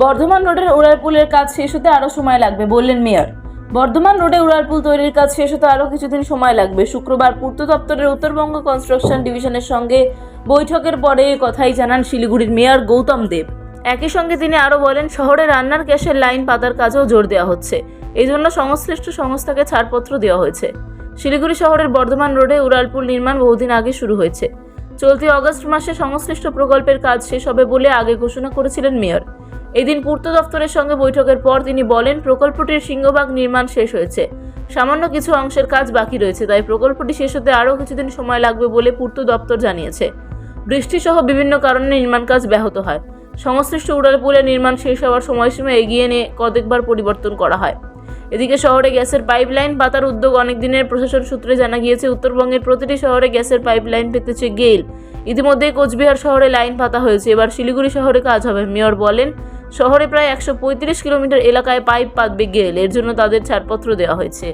বর্ধমান রোডের উড়ালপুলের কাজ শেষ হতে আরও সময় লাগবে, বললেন মেয়র। বর্ধমান রোডে উড়ালপুল তৈরির কাজ শেষ হতে আরও কিছুদিন সময় লাগবে। শুক্রবার পূর্ত দপ্তরের উত্তরবঙ্গ কনস্ট্রাকশন ডিভিশনের সঙ্গে বৈঠকের পরে কথাই জানান শিলিগুড়ির মেয়র গৌতম দেব। একই সঙ্গে তিনি আরও বলেন, শহরে রান্নার গ্যাসের লাইন পাতার কাজেও জোর দেওয়া হচ্ছে। এই জন্য সংশ্লিষ্ট সংস্থাকে ছাড়পত্র দেওয়া হয়েছে। শিলিগুড়ি শহরের বর্ধমান রোডে উড়ালপুল নির্মাণ বহুদিন আগে শুরু হয়েছে। চলতি অগস্ট মাসে সংশ্লিষ্ট প্রকল্পের কাজ শেষ হবে বলে আগে ঘোষণা করেছিলেন মেয়র। এদিন পূর্ত দফতরের সঙ্গে বৈঠকের পর তিনি বলেন, প্রকল্পটির সিংহভাগ নির্মাণ শেষ হয়েছে। সামান্য কিছু অংশের কাজ বাকি রয়েছে, তাই প্রকল্পটি শেষ হতে আরও কিছুদিন সময় লাগবে বলে পূর্ত দপ্তর জানিয়েছে। বৃষ্টিসহ বিভিন্ন কারণে নির্মাণ কাজ ব্যাহত হয়। সংশ্লিষ্ট উড়ালপুলের নির্মাণ শেষ হওয়ার সময়সীমা এগিয়ে নিয়ে কতকবার পরিবর্তন করা হয়। এদিকে শহরে গ্যাসের পাইপলাইন পাতার উদ্যোগ অনেক দিনের প্রশাসন সূত্রে জানা গিয়েছে, উত্তরবঙ্গের প্রতিটি শহরে গ্যাসের পাইপলাইন পেতেছে গেল ইতিমধ্যে কোচবিহার শহরে লাইন পাতা হয়েছে, এবার শিলিগুড়ি শহরে কাজ হবে। মেয়র বলেন শহরে প্রায় একশো পঁয়ত্রিশ কিলোমিটার এলাকায় পাইপ পাতবে গেল এর জন্য তাদের ছাড়পত্র দেওয়া হয়েছে।